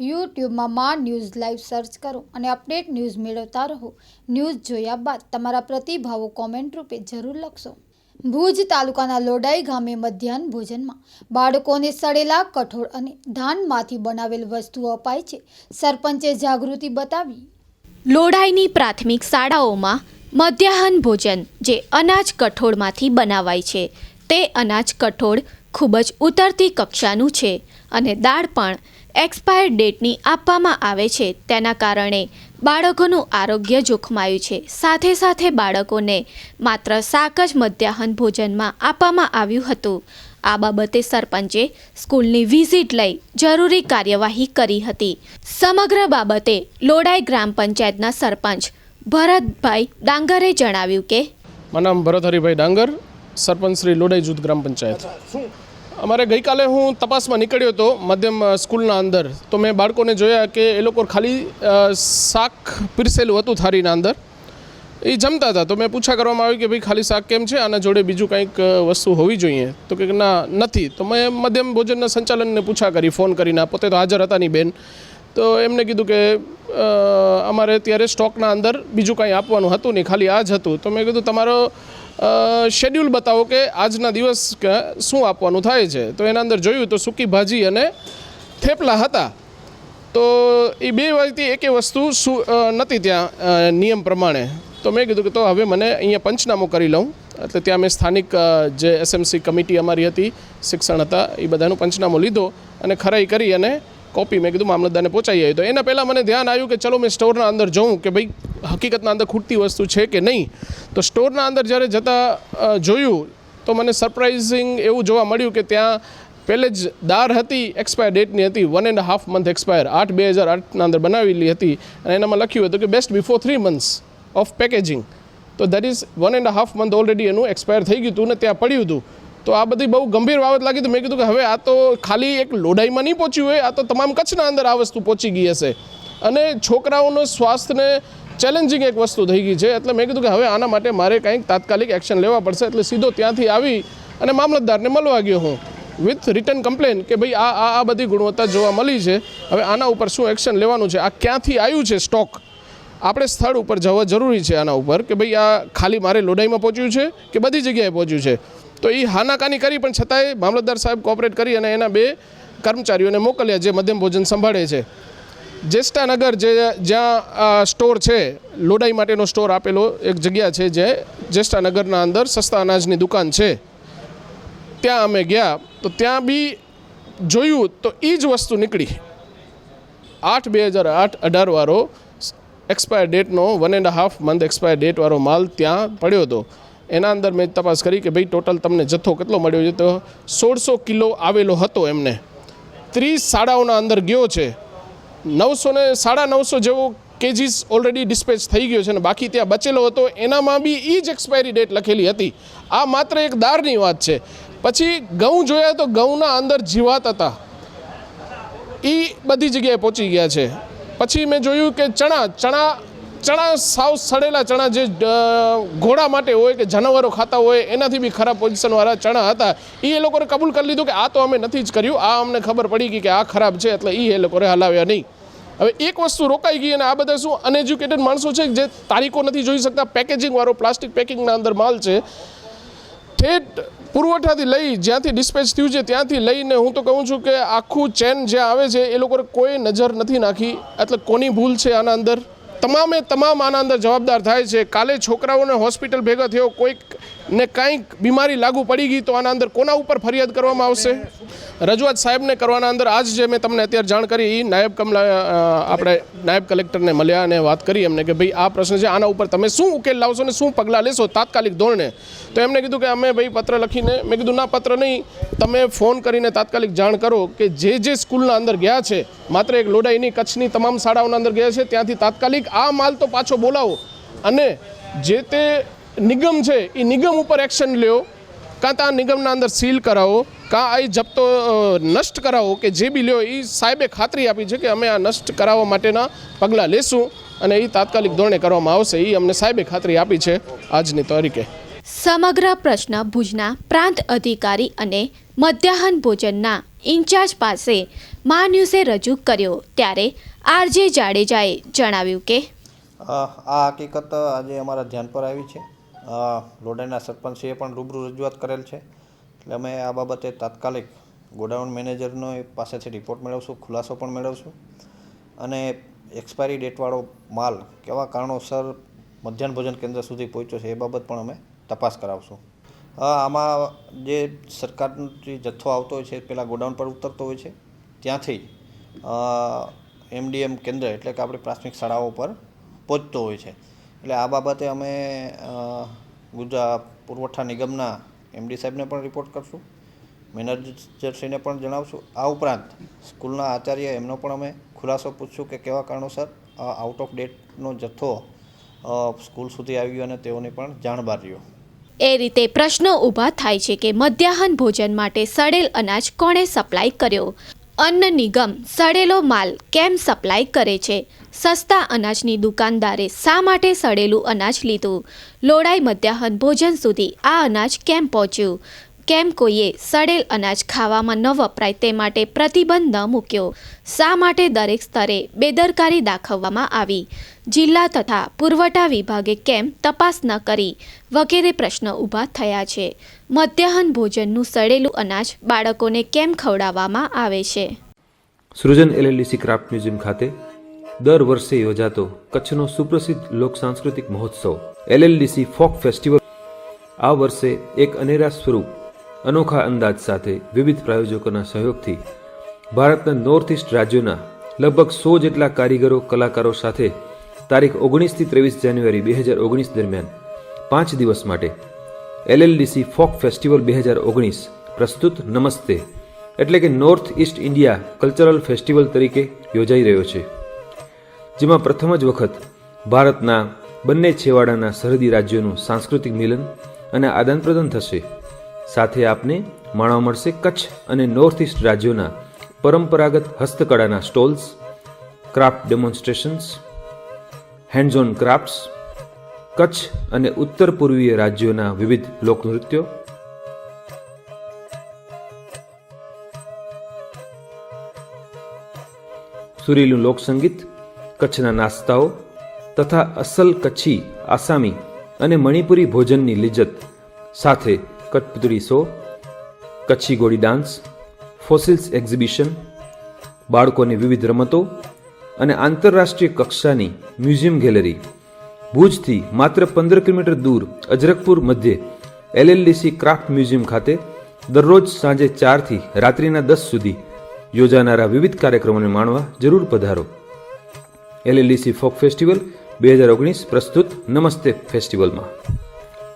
યુટ્યુબમાં માં news live search કરો અને અપડેટ ન્યૂઝ મેળવતા રહો. ન્યૂઝ જોયા બાદ તમારા પ્રતિભાવો કોમેન્ટ રૂપે જરૂર લખશો. ભુજ તાલુકાના લોડાઈ ગામે મધ્યાહન ભોજનમાં બાળકોને સડેલા કઠોળ અને ધાનમાંથી બનાવેલ વસ્તુઓ અપાય છે. સરપંચે જાગૃતિ બતાવી. લોડાઈની પ્રાથમિક શાળાઓમાં મધ્યાહન ભોજન જે અનાજ કઠોળમાંથી બનાવાય છે, તે અનાજ કઠોળ ખૂબ જ ઉતરતી કક્ષાનું છે અને દાળ પણ એક્સપાયર ડેટની આપવામાં આવે છે. તેના કારણે બાળકોનું આરોગ્ય જોખમાયું છે. સાથે સાથે બાળકોને માત્ર શાક જ મધ્યાહન ભોજનમાં આપવામાં આવ્યું હતું. આ બાબતે સરપંચે સ્કૂલની વિઝિટ લઈ જરૂરી કાર્યવાહી કરી હતી. સમગ્ર બાબતે લોડાઈ ગ્રામ પંચાયતના સરપંચ ભરતભાઈ ડાંગરે જણાવ્યું કે મારું નામ ભરત હરિભાઈ ડાંગર સરપંચ શ્રી લોડાઈ જૂથ ગ્રામ પંચાયત. અમારે ગઈકાલે હું તપાસમાં નીકળ્યો હતો મધ્યમ સ્કૂલના અંદર. તો મેં બાળકોને જોયા કે એ લોકો ખાલી શાક પીરસેલું હતું થાળીના અંદર. એ જમતા હતા. તો મેં પૂછા કરવામાં આવ્યું કે ભાઈ, ખાલી શાક કેમ છે? આના જોડે બીજું કંઈક વસ્તુ હોવી જોઈએ. તો કે, ના, નથી. તો મેં મધ્યમ ભોજનના સંચાલનને પૂછા કરી, ફોન કરીને. પોતે તો હાજર હતા નહીં બેન. તો એમને કીધું કે અમારે અત્યારે સ્ટોકના અંદર બીજું કાંઈ આપવાનું હતું નહીં, ખાલી આ જ હતું. તો મેં કીધું, તમારો શેડ્યુલ બતાવો કે આજના દિવસ શું આપવાનું થાય છે? તો એના અંદર જોયું તો સૂકી ભાજી અને થેપલા હતા. તો એ બે વાયથી એકે વસ્તુ શું નહોતી ત્યાં નિયમ પ્રમાણે. તો મેં કીધું કે તો હવે મને અહીંયા પંચનામું કરી લઉં. એટલે ત્યાં મેં સ્થાનિક જે એસએમસી કમિટી અમારી હતી, શિક્ષણ હતા એ બધાનું પંચનામું લીધો અને ખરાઈ કરી અને કોપી મેં કીધું મામલતદારને પહોંચાઈ આવી તો એના પહેલાં મને ધ્યાન આવ્યું કે ચલો મેં સ્ટોરના અંદર જોઉં કે ભાઈ હકીકતના અંદર ખૂટતી વસ્તુ છે કે નહીં? તો સ્ટોરના અંદર જ્યારે જતાં જોયું, તો મને સરપ્રાઇઝિંગ એવું જોવા મળ્યું કે ત્યાં પહેલે જ દાર હતી એક્સપાયર ડેટની હતી one and half month expire આઠ બે હજાર આઠના અંદર બનાવેલી હતી. અને એનામાં લખ્યું હતું કે best before three months of packaging તો that is one and half month already એનું એક્સપાયર થઈ ગયું હતું ને ત્યાં પડ્યું હતું. તો આ બધી બહુ ગંભીર બાબત લાગી તો મેં કીધું કે હવે આ તો ખાલી એક લોઢાઈમાં નહીં પહોંચ્યું હોય આ તો તમામ કચ્છના અંદર આ વસ્તુ પહોંચી ગઈ હશે. અને છોકરાઓનો સ્વાસ્થ્યને ચેલેન્જિંગ એક વસ્તુ થઈ ગઈ છે. એટલે મેં કીધું કે હવે આના માટે મારે કંઈક તાત્કાલિક એક્શન લેવા પડશે. એટલે સીધો ત્યાંથી આવી અને મામલતદારને મળવા ગયો હું વિથ રિટર્ન કમ્પ્લેન કે ભાઈ આ આ આ બધી ગુણવત્તા જોવા મળી છે. હવે આના ઉપર શું એક્શન લેવાનું છે? આ ક્યાંથી આવ્યું છે સ્ટોક આપણે સ્થળ ઉપર જવા જરૂરી છે આના ઉપર કે ભાઈ આ ખાલી મારે લોડાઈમાં પહોંચ્યું છે કે બધી જગ્યાએ પહોંચ્યું છે? તો એ હાનાકાની કરી, પણ છતાંય મામલતદાર સાહેબ કોઓપરેટ કરી અને એના બે કર્મચારીઓને મોકલ્યા જે મધ્યમ ભોજન સંભાળે છે. જ્યેષ્ઠાનગર જે જ્યાં સ્ટોર છે, લોડાઈ માટેનો સ્ટોર આપેલો એક જગ્યા છે જે જ્યેષ્ઠાનગરના અંદર સસ્તા અનાજની દુકાન છે. ત્યાં અમે ગયા, તો ત્યાં બી જોયું તો એ જ વસ્તુ નીકળી. આઠ બે હજાર આઠ અઢાર વાળો expire ડેટનો one and half month expire ડેટવાળો માલ ત્યાં પડ્યો હતો. એના અંદર મેં તપાસ કરી કે ભાઈ ટોટલ તમને જથ્થો કેટલો મળ્યો છે? તો સોળસો કિલો આવેલો હતો એમને. ત્રીસ શાળાઓના અંદર ગયો છે. નવસો ને સાડા નવસો જેવો કેજીસ ઓલરેડી ડિસ્પેચ થઈ ગયો છે અને બાકી ત્યાં બચેલો હતો. એનામાં બી એ જ એક્સપાયરી ડેટ લખેલી હતી. આ માત્ર એક દાળની વાત છે. પછી ઘઉં જોયા તો ઘઉંના અંદર જીવાત હતા. એ બધી જગ્યાએ પહોંચી ગયા છે. પછી મેં જોયું કે ચણા ચણા ચણા સાવ સડેલા ચણા જે ઘોડા માટે હોય કે જાનવરો ખાતા હોય, એનાથી બી ખરાબ પોઝિશનવાળા ચણા હતા. એ લોકોએ કબૂલ કરી લીધું કે આ તો અમે નથી જ કર્યું. આ અમને ખબર પડી ગઈ કે આ ખરાબ છે, એટલે એ લોકોએ હલાવ્યા નહીં. હવે એક વસ્તુ રોકાઈ ગઈ અને આ બધા શું અનએજ્યુકેટેડ માણસો છે જે તારીખો નથી જોઈ શકતા પેકેજિંગવાળો પ્લાસ્ટિક પેકિંગના અંદર માલ છે. ઠેઠ પુરવઠાથી લઈ જ્યાંથી ડિસ્પેચ થયું છે ત્યાંથી લઈને હું તો કહું છું કે આખું ચેન જ્યાં આવે છે એ લોકોએ કોઈ નજર નથી નાખી. એટલે કોની ભૂલ છે આના અંદર? તમામે તમામ આના અંદર જવાબદાર થાય છે. કાલે છોકરાઓને હોસ્પિટલ ભેગા થયો, કોઈક ને કાંઈક બીમારી લાગુ પડી ગઈ તો આના અંદર કોના ઉપર ફરિયાદ કરવામાં આવશે? રજૂઆત સાહેબને કરવાના અંદર આજ જે મેં તમને અત્યારે જાણ કરી એ નાયબ કમલા આપણે નાયબ કલેક્ટરને મળ્યા અને વાત કરી એમને કે ભાઈ, આ પ્રશ્ન છે, આના ઉપર તમે શું ઉકેલ લાવશો ને શું પગલાં લેશો તાત્કાલિક ધોરણે? તો એમને કીધું કે અમે ભાઈ પત્ર લખીને, મેં કીધું, ના, પત્ર નહીં. તમે ફોન કરીને તાત્કાલિક જાણ કરો કે જે જે સ્કૂલના અંદર ગયા છે, માત્ર એક લોડાઈની કચ્છની તમામ શાળાઓના અંદર ગયા છે, ત્યાંથી તાત્કાલિક આ માલ તો પાછો બોલાવો. અને જે તે નિગમ છે એ નિગમ ઉપર એક્શન લ્યો. કાં તો આ નિગમના અંદર સીલ કરાવો કાં આ જપ્તો નષ્ટ કરાવો કે જે બી લ્યો એ સાહેબે ખાતરી આપી છે કે અમે આ નષ્ટ કરાવવા માટેના પગલાં લેશું અને એ તાત્કાલિક ધોરણે કરવામાં આવશે. એ અમને સાહેબે ખાતરી આપી છે આજની તારીખે. સમગ્ર પ્રશ્ન ભુજના પ્રાંત અધિકારી અને મધ્યાહન ભોજનના ઇન્ચાર્જ પાસે મા ન્યૂઝે રજૂ કર્યો. ત્યારે આરજે જાડેજાએ જણાવ્યું કે આ હકીકત આજે અમારા ધ્યાન પર આવી છે. લોડાઈના સરપંચશ્રીએ પણ રૂબરૂ રજૂઆત કરેલ છે. એટલે અમે આ બાબતે તાત્કાલિક ગોડાઉન મેનેજરનો એ પાસેથી રિપોર્ટ મેળવશું, ખુલાસો પણ મેળવશું. અને એક્સપાયરી ડેટવાળો માલ કેવા કારણોસર મધ્યાહન ભોજન કેન્દ્ર સુધી પહોંચ્યો છે એ બાબત પણ અમે તપાસ કરાવશું. આમાં જે સરકારથી જથ્થો આવતો હોય છે પેલા ગોડાઉન પર ઉતરતો હોય છે. ત્યાંથી એમડીએમ કેન્દ્ર એટલે કે આપણી પ્રાથમિક શાળાઓ પર પહોંચતો હોય છે. એટલે આ બાબતે અમે ગુજરાત પુરવઠા નિગમના એમડી સાહેબને પણ રિપોર્ટ કરશું. મેનેજરશ્રીને પણ જણાવશું. આ ઉપરાંત સ્કૂલના આચાર્ય એમનો પણ અમે ખુલાસો પૂછશું કે કેવા કારણોસર આઉટ ઓફ ડેટનો જથ્થો સ્કૂલ સુધી આવી ગયો અને તેઓને પણ જાણ બહાર રહ્યો. એ રીતે પ્રશ્નો ઊભા થાય છે કે મધ્યાહન ભોજન માટે સડેલ અનાજ કોણે સપ્લાય કર્યો? અન્ન નિગમ સડેલો માલ કેમ સપ્લાય કરે છે? સસ્તા અનાજની દુકાનદારે શા માટે સડેલું અનાજ લીધું? લોડાઈ મધ્યાહન ભોજન સુધી આ અનાજ કેમ પહોંચ્યું? કેમ કોઈએ સડેલ અનાજ ખાવામાં ન વપરાય તે માટે પ્રતિબંધ ન મૂક્યો? શા માટે દરેક સ્તરે બેદરકારી દાખવવામાં આવી? જિલ્લા તથા પુરવઠા વિભાગે કેમ તપાસ ન કરી? વગેરે પ્રશ્નો ઊભા થયા છે. મધ્યાહન ભોજનનું સડેલું અનાજ બાળકોને કેમ ખવડાવવામાં આવે છે? સૃજન એલએલડીસી ક્રાફ્ટ મ્યુઝિયમ ખાતે દર વર્ષે યોજાતો કચ્છનો સુપ્રસિદ્ધ લોક સાંસ્કૃતિક મહોત્સવ, એલએલડીસી ફોક ફેસ્ટિવલ, આ વર્ષે એક અનેરા સ્વરૂપ અનોખા અંદાજ સાથે વિવિધ પ્રાયોજકોના સહયોગથી ભારતના નોર્થ ઇસ્ટ રાજ્યોના લગભગ સો જેટલા કારીગરો, કલાકારો સાથે તારીખ ઓગણીસથી ત્રેવીસ જાન્યુઆરી બે હજાર ઓગણીસ દરમિયાન પાંચ દિવસ માટે એલએલડીસી ફોક ફેસ્ટિવલ બે હજાર ઓગણીસ પ્રસ્તુત નમસ્તે એટલે કે north east India cultural festival તરીકે યોજાઈ રહ્યો છે. જેમાં પ્રથમ જ વખત ભારતના બંને છેવાડાના સરહદી રાજ્યોનું સાંસ્કૃતિક મિલન અને આદાન પ્રદાન થશે. સાથે આપને માણવા મળશે કચ્છ અને નોર્થ ઇસ્ટ રાજ્યોના પરંપરાગત હસ્તકળાના stalls, craft demonstrations hands on crafts Kutch અને ઉત્તર પૂર્વીય રાજ્યોના વિવિધ લોકનૃત્યો, સુરીલું લોકસંગીત, કચ્છના નાસ્તાઓ તથા અસલ કચ્છી, આસામી અને મણિપુરી ભોજનની લિજ્જત સાથે કઠપુતળી શો કચ્છી ઘોડી ડાન્સ ફોસિલ્સ એક્ઝિબિશન બાળકોની વિવિધ રમતો અને આંતરરાષ્ટ્રીય કક્ષાની મ્યુઝિયમ ગેલેરી ભુજથી માત્ર પંદર કિલોમીટર દૂર અજરકપુર મધ્યે એલએલડીસી ક્રાફ્ટ મ્યુઝિયમ ખાતે દરરોજ સાંજે ચારથી રાત્રિના દસ સુધી યોજાનારા વિવિધ કાર્યક્રમોને માણવા જરૂર પધારો. એલએલડીસી ફોક ફેસ્ટિવલ બે હજાર ઓગણીસ પ્રસ્તુત નમસ્તે ફેસ્ટિવલમાં.